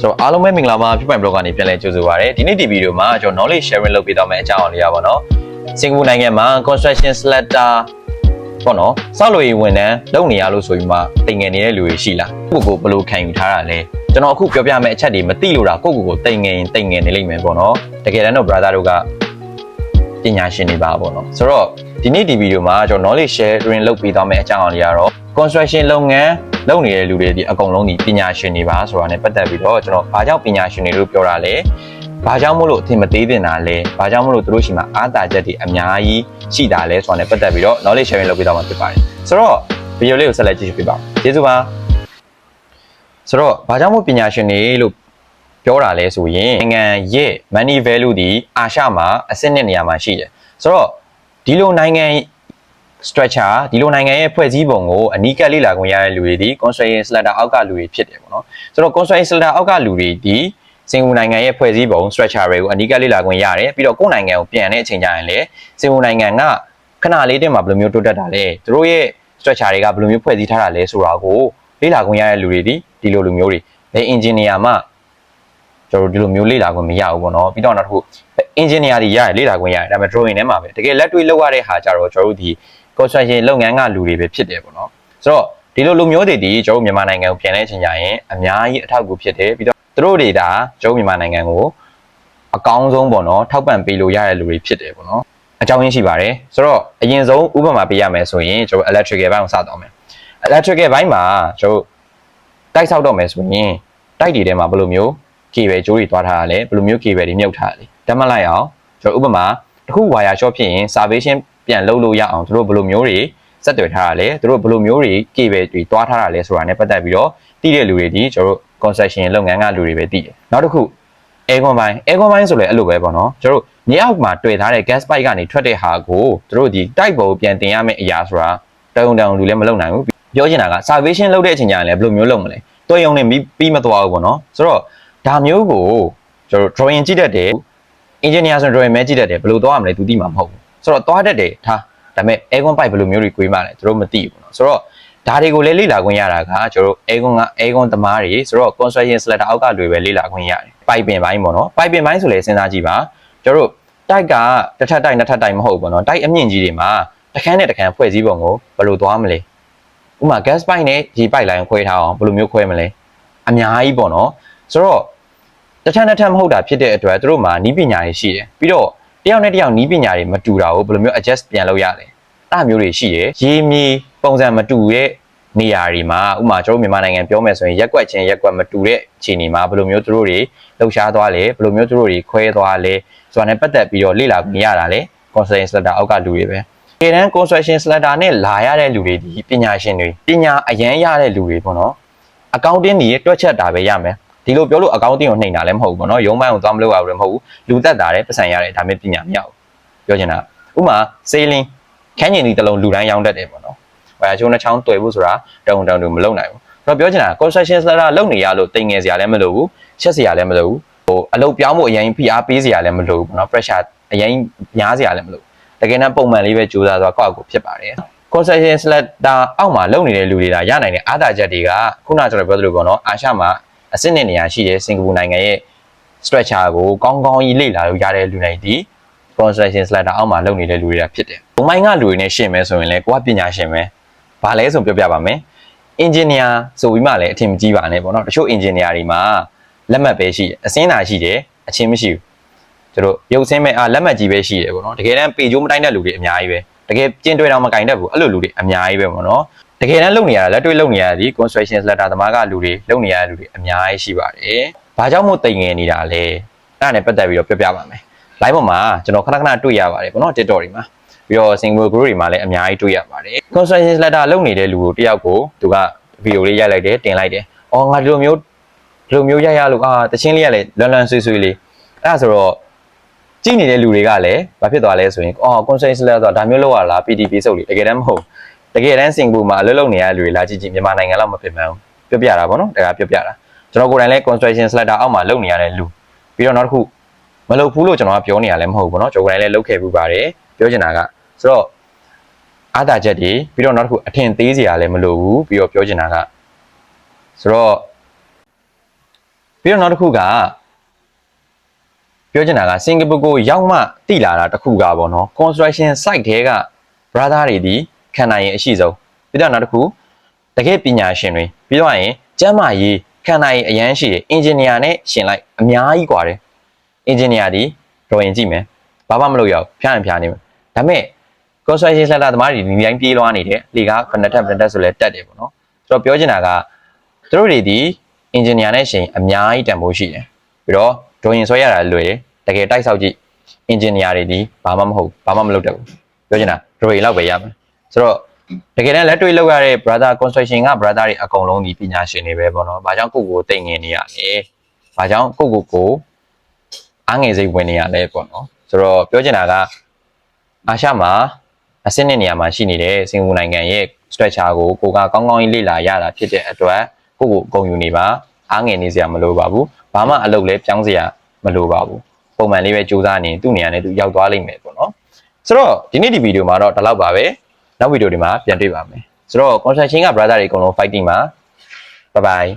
ဆိုတော့အားလုံးပဲမင်္ဂလာပါဖြစ်ပိုင် blog ကနေပြန်လည်ကြိုဆိုပါရစေဒီနေ့ဒီဗီဒီယိုမှာကျွန်တော် knowledge sharing လုပ်ပေးတော့မယ့်အကြောင်းအရာလေးပါနော်စင်ကာပူနိုင်ငံမှာ construction slatter ပေါ့နော်စောက်လို့ရဝန်တန်းလုပ်နေရလို့ဆိုပြီးမှတင်ငယ်နေတဲ့လူတွေရှိလားကိုကိုဘယ်လိုခံယူထားတာလဲကျွန်တော်အခုပြောပြမယ့်အချက်တွေမသိလို့တာကိုကိုကိုတင်ငယ်ရင်တင်ငယ်နေလိမ့်မယ်ပေါ့နော်တကယ်တမ်းတော့ brother တို့ကပညာရှင်တွေပါပေါ့နော်ဆိုတော့ဒီနေ့ဒီဗီဒီယိုမှာကျွန်တော် knowledge sharing လုပ်ပေးတော့မယ့်အကြောင်းအရာလေးကတော့ construction လုပ်ငန်း လုပ်နေတဲ့လူတွေဒီအကုန်လုံးဒီပညာရှင်တွေပါဆိုတာ ਨੇ ပတ်သက်ပြီးတော့ကျွန်တော်ဘာကြောင့်ပညာရှင်တွေလို့ပြောတာလဲဘာကြောင့်မို့လို့အထင်မသေးတင်တာလဲဘာကြောင့်မို့လို့သူတို့ရှိမှအားတာချက်တွေအများကြီးရှိတာလဲဆိုတာ ਨੇ ပတ်သက်ပြီးတော့ knowledge sharing လုပ်ပေးတော့မှာဖြစ်ပါတယ်ဆိုတော့ဗီဒီယိုလေးကိုဆက်လက်ကြည့်ရှုပေးပါဦးကျေးဇူးပါဆိုတော့ဘာကြောင့်မို့ပညာရှင်တွေလို့ပြောတာလဲဆိုရင်နိုင်ငံရဲ့ money value ဒီအာရှမှာအဆင့်နှစ်နေရာမှာရှိတယ်ဆိုတော့ဒီလိုနိုင်ငံ structure ဒီလိုနိုင်ငံရဲ့ဖွဲ့စည်းပုံကိုအနီးကပ်လေ့လာခွင့်ရတဲ့လူတွေဒီ construction slater အောက်ကလူတွေဖြစ်တယ်ပေါ့နော်ဆိုတော့ construction slater အောက်ကလူတွေဒီစင်ကာပူနိုင်ငံရဲ့ဖွဲ့စည်းပုံ structure တွေကိုအနီးကပ်လေ့လာခွင့်ရတယ်ပြီးတော့ကိုယ့်နိုင်ငံကိုပြန်တဲ့အချိန်ကျရင်လည်းစင်ကာပူနိုင်ငံကခဏလေးတည်းမှာဘယ်လိုမျိုးတိုးတက်တာလဲသူတို့ရဲ့ structure တွေကဘယ်လိုမျိုးဖွဲ့စည်းထားတာလဲဆိုတာကိုလေ့လာခွင့်ရတဲ့လူတွေဒီဒီလိုလူမျိုးတွေဘယ် engineer မှကျွန်တော်တို့ဒီလိုမျိုးလေ့လာခွင့်မရဘူးပေါ့နော်ပြီးတော့နောက်တစ်ခု engineer တွေရတယ်လေ့လာခွင့်ရတယ်ဒါပေမဲ့ drawing ထဲမှာပဲတကယ်လက်တွေ့လုပ်ရတဲ့ဟာကြတော့ကျွန်တော်တို့ဒီ construction လုပ်ငန်းကလူတွေပဲဖြစ်တယ်ပေါ့နော်ဆိုတော့ဒီလိုလူမျိုးတွေဒီကျွန်တော်တို့မြန်မာနိုင်ငံကိုပြန်လဲချင်ကြရင်အများကြီးအထောက်အကူဖြစ်တယ်ပြီးတော့သူတို့တွေဒါကျွန်တော်မြန်မာနိုင်ငံကိုအကောင်းဆုံးပေါ့နော်ထောက်ပံ့ပေးလို့ရတဲ့လူတွေဖြစ်တယ်ပေါ့နော်အကြောင်းရင်းရှိပါတယ်ဆိုတော့အရင်ဆုံးဥပမာပေးရမယ်ဆိုရင်ကျွန်တော် electrical ဘိုင်းကိုစတော့မယ် electrical ဘိုင်းမှာကျွန်တော်တိုက်ဆောက်တော့မယ်ဆိုရင်တိုက်တွေထဲမှာဘယ်လိုမျိုး cable ကြိုးတွေတွားထားတာလဲဘယ်လိုမျိုး cable တွေမြုပ်ထားတာလဲဓာတ်မှတ်လိုက်အောင်ကျွန်တော်ဥပမာတစ်ခု wire short ဖြစ်ရင် salvation ပြန်လုပ်လို့ရအောင်သူတို့ဘယ်လိုမျိုးတွေစက်တွေထားတာလဲသူတို့ဘယ်လိုမျိုးတွေ cable တွေတွားထားတာလဲဆိုတာ ਨੇ ပတ်သက်ပြီးတော့တည်တဲ့လူတွေဒီကျွန်တော်တို့ construction လုပ်ငန်းကလူတွေပဲတည်တယ်နောက်တစ်ခု aircon ဘိုင်း aircon ဘိုင်းဆိုလည်းအဲ့လိုပဲပေါ့နော်ကျွန်တော်တို့မြေအောက်မှာတွေ့ထားတဲ့ gas pipe ကနေထွက်တဲ့ဟာကိုသူတို့ဒီတိုက်ပေါ်ပြန်တင်ရမယ့်အရာဆိုတာတောင်တောင်လူလည်းမလုပ်နိုင်ဘူးပြောချင်တာက salvation လုပ်တဲ့အချိန်ကျရင်လည်းဘယ်လိုမျိုးလုပ်မလဲတွဲရုံနဲ့ပြီးမသွားဘူးပေါ့နော်ဆိုတော့ဒါမျိုးကိုကျွန်တော် drawing ကြည့်တတ်တယ် engineer ဆို drawing မဲကြည့်တတ်တယ်ဘယ်လိုသွားရမလဲသူသိမှာမဟုတ်ဘူး ဆိုတော့သွားတတ်တယ်ထားဒါပေမဲ့ aircon pipe ဘယ်လိုမျိုးတွေ꿰မှလဲသူတို့မသိဘူးเนาะဆိုတော့ဒါတွေကိုလည်းလေ့လာခွင့်ရတာကကျွန်တော်တို့ aircon က aircon သမားတွေဆိုတော့ construction slater အောက်ကတွေပဲလေ့လာခွင့်ရတယ်ပိုက်ပင်ပိုင်းပေါ့နော်ပိုက်ပင်ပိုင်းဆိုလည်းစဉ်းစားကြည့်ပါကျွန်တော်တို့တိုက်ကတစ်ထပ်တိုက်နှစ်ထပ်တိုက်မဟုတ်ဘူးပေါ့နော်တိုက်အမြင့်ကြီးတွေမှာတစ်ခန်းနဲ့တစ်ခန်းဖွဲ့စည်းပုံကိုဘယ်လိုသွားမလဲဥပမာ gas pipe နဲ့ဒီ pipe line ခွဲထားအောင်ဘယ်လိုမျိုးခွဲမလဲအများကြီးပေါ့နော်ဆိုတော့တစ်ထပ်နှစ်ထပ်မဟုတ်တာဖြစ်တဲ့အတွက်သူတို့မှာနီးပညာတွေရှိတယ်ပြီးတော့ တယောက်နဲ့တယောက်နီးပညာတွေမတူတာကိုဘယ်လိုမျိုး adjust ပြန်လုပ်ရလဲအဲ့မျိုးတွေရှိရယ်ရေမြေပုံစံမတူရဲ့နေရာတွေမှာဥမာကျွန်တော်မြန်မာနိုင်ငံပြောမယ်ဆိုရင်ရက်ကွက်ချင်းရက်ကွက်မတူတဲ့အခြေအနေမှာဘယ်လိုမျိုးသူတို့တွေလှုပ်ရှားသွားလဲဘယ်လိုမျိုးသူတို့တွေခွဲသွားလဲဆိုတာနဲ့ပတ်သက်ပြီးတော့လေ့လာမြင်ရတာလေ construction slater အောက်ကလူတွေပဲတကယ်တမ်း construction slater နဲ့လာရတဲ့လူတွေဒီပညာရှင်တွေပညာအရန်ရတဲ့လူတွေပေါ့နော် accounting တွေတွက်ချက်တာပဲရမယ် ဒီလိုပြောလို့ accounting ကိုနှိမ်တာလည်းမဟုတ်ဘူးပေါ့နော်ရုံးပိုင်းကိုသွားမလုပ်ရဘူးလည်းမဟုတ်ဘူးလူသက်တာတဲ့ပတ်စံရတယ်ဒါပေမဲ့ပညာမရဘူးပြောချင်တာဥမာ sailing ခန်းကျင်ဒီတစ်လုံးလူတိုင်းရောင်းတတ်တယ်ပေါ့နော်။ဘာချိုးနှချောင်းတွေ့ဖို့ဆိုတာတုံတုံတူမလုပ်နိုင်ဘူး။တော့ပြောချင်တာ construction slater လုပ်နေရလို့တင်ငယ်စရာလည်းမလိုဘူး။ချက်စရာလည်းမလိုဘူး။ဟိုအလုပ်ပြောင်းဖို့အရင်ဖိအားပေးစရာလည်းမလိုဘူးပေါ့နော်။ pressure အရင်များစရာလည်းမလိုဘူး။တကယ်တော့ပုံမှန်လေးပဲကြိုးစားသွားကောက်ကိုဖြစ်ပါတယ်။ construction slater အောက်မှာလုပ်နေတဲ့လူတွေဒါရနိုင်တဲ့အားသာချက်တွေကခုနကျွန်တော်ပြောသလိုပေါ့နော်။အာရှမှာ အစစ်နဲ့နေရာရှိတဲ့စင်ကာပူနိုင်ငံရဲ့ structure ကိုကောင်းကောင်းကြီးလေ့လာလို့ရတဲ့လူတွေဒီ construction slater အောက်မှာလုပ်နေတဲ့လူတွေကဖြစ်တယ်။ဘုံမိုင်းကလူတွေနဲ့ရှင်းမယ်ဆိုရင်လည်းကိုကပညာရှင်ပဲ။ဘာလဲဆိုပြောပြပါမယ်။ engineer ဆိုပြီးမှလည်းအထင်မကြီးပါနဲ့ပေါ့နော်။တချို့ engineer တွေမှာလက်မှတ်ပဲရှိတယ်။အစင်းသာရှိတယ်။အချင်းမရှိဘူး။သူတို့ရုပ်ဆင်းမဲ့အားလက်မှတ်ကြီးပဲရှိတယ်ပေါ့နော်။တကယ်တမ်းပေကြိုးမတိုင်းတဲ့လူတွေအများကြီးပဲ။တကယ်ကျင်းတွဲတော့မကင်တတ်ဘူး။အဲ့လိုလူတွေအများကြီးပဲပေါ့နော်။ တကယ်တမ်းလုပ်နေရတာလက်တွေ့လုပ်နေရတာဒီ construction slater သမားကလူတွေလုပ်နေရတဲ့လူတွေအများကြီးရှိပါတယ်။ဘာကြောင့်မို့တိမ်ငယ်နေတာလဲ။အဲ့ဒါနဲ့ပတ်သက်ပြီးတော့ပြောပြပါမယ်။ live ပေါ်မှာကျွန်တော်ခဏခဏတွေ့ရပါတယ်ပေါ့နော် TikTok တွေမှာပြီးတော့ single group တွေမှာလည်းအများကြီးတွေ့ရပါတယ် construction letter လုပ်နေတဲ့လူကိုတယောက်ကိုသူကဗီဒီယိုလေးရိုက်လိုက်တယ်တင်လိုက်တယ်။အော်ငါဒီလိုမျိုးဒီလိုမျိုးရိုက်ရလို့အာတချင်းလေးကလည်းလွန်လွန်ဆွေးဆွေးလေးအဲ့ဒါဆိုတော့ကြည့်နေတဲ့လူတွေကလည်းဘာဖြစ်သွားလဲဆိုရင်အော် construction letter ဆိုတာဒါမျိုးလုပ်ရလား PTP စုပ်လေးတကယ်တမ်းမဟုတ် တကယ်တမ်းစင်ကူမှာလွတ်လုံနေရတဲ့လူတွေလာကြည့်ကြည့်မြန်မာနိုင်ငံလောက်မဖြစ်မှန်းဘူးပြောပြတာပေါ့နော်ဒါကပြောပြတာကျွန်တော်ကိုယ်တိုင်လည်း construction slider အောက်မှာလုပ်နေရတဲ့လူပြီးတော့နောက်တစ်ခုမလုပ်ဘူးလို့ကျွန်တော်ကပြောနေရလည်းမဟုတ်ဘူးပေါ့နော်ကျွန်တော်ကိုယ်တိုင်လည်းလုပ်ခဲ့ပြီးပါတယ်ပြောချင်တာကဆိုတော့အားသာချက်တွေပြီးတော့နောက်တစ်ခုအထင်သေးစရာလည်းမလိုဘူးပြီးတော့ပြောချင်တာကဆိုတော့ပြီးတော့နောက်တစ်ခုကပြောချင်တာကစင်ကာပူကိုရောက်မှတည်လာတာတခုကပေါ့နော် construction site တွေက brother တွေဒီ ခံနိုင်ရင်အရှိဆုံးပြီးတော့နောက်တစ်ခုတကယ်ပညာရှင်တွေပြီးတော့ရင်ကျမ်းမာရေးခံနိုင်ရင်အရန်ရှိတယ် engineer နဲ့ရှင်လိုက်အများကြီးกว่าတယ် engineer ဒီ drawing ကြည့်မယ်ဘာမှမလုပ်ရဘူးဖျားရင်ဖျားနေမယ်ဒါပေမဲ့ construction center သမားတွေဒီတိုင်းပြေးလွှားနေတယ်လေကား connector connector ဆိုလဲတက်တယ်ပေါ့နော်ဆိုတော့ပြောချင်တာကသူတို့တွေဒီ engineer နဲ့ရှင်အများကြီးတန်ဖိုးရှိတယ်ပြီးတော့ drawing ဆွဲရတာလွယ်တယ်တကယ်တိုက်ဆောက်ကြည့် engineer တွေဒီဘာမှမဟုတ်ဘာမှမလုပ်တတ်ဘူးပြောချင်တာ drawing လောက်ပဲရမယ် ဆိုတော့တကယ်တမ်းလက်တွေ့လောက်ရတဲ့ brother construction က brother တွေအကုန်လုံးဒီပညာရှင်တွေပဲပေါ့နော်ဘာကြောင့်ကိုယ့်ကိုယ်တိတ်ငင်နေရလဲဘာကြောင့်ကိုယ့်ကိုယ်ကိုအားငယ်စိတ်ဝင်နေရလဲပေါ့နော်ဆိုတော့ပြောချင်တာကအာရှမှာအစင်းတဲ့နေရာမှာရှိနေတဲ့စင်ကာပူနိုင်ငံရဲ့ structure ကိုကိုကကောင်းကောင်းကြီးလေ့လာရတာဖြစ်တဲ့အတွက်ကိုယ့်ကိုယ်အကုန်ယူနေပါအားငယ်နေစရာမလိုပါဘူးဘာမှအလုပ်လဲပြောင်းစရာမလိုပါဘူးပုံမှန်လေးပဲစူးစမ်းနေသူ့နေရာနဲ့သူရောက်သွားလိမ့်မယ်ပေါ့နော်ဆိုတော့ဒီနေ့ဒီဗီဒီယိုမှာတော့ဒီလောက်ပါပဲ နောက်ဗီဒီယိုဒီမှာပြန်တွေ့ပါမယ်ဆိုတော့ construction က brother တွေအကုန်လုံး fighting ပါ bye bye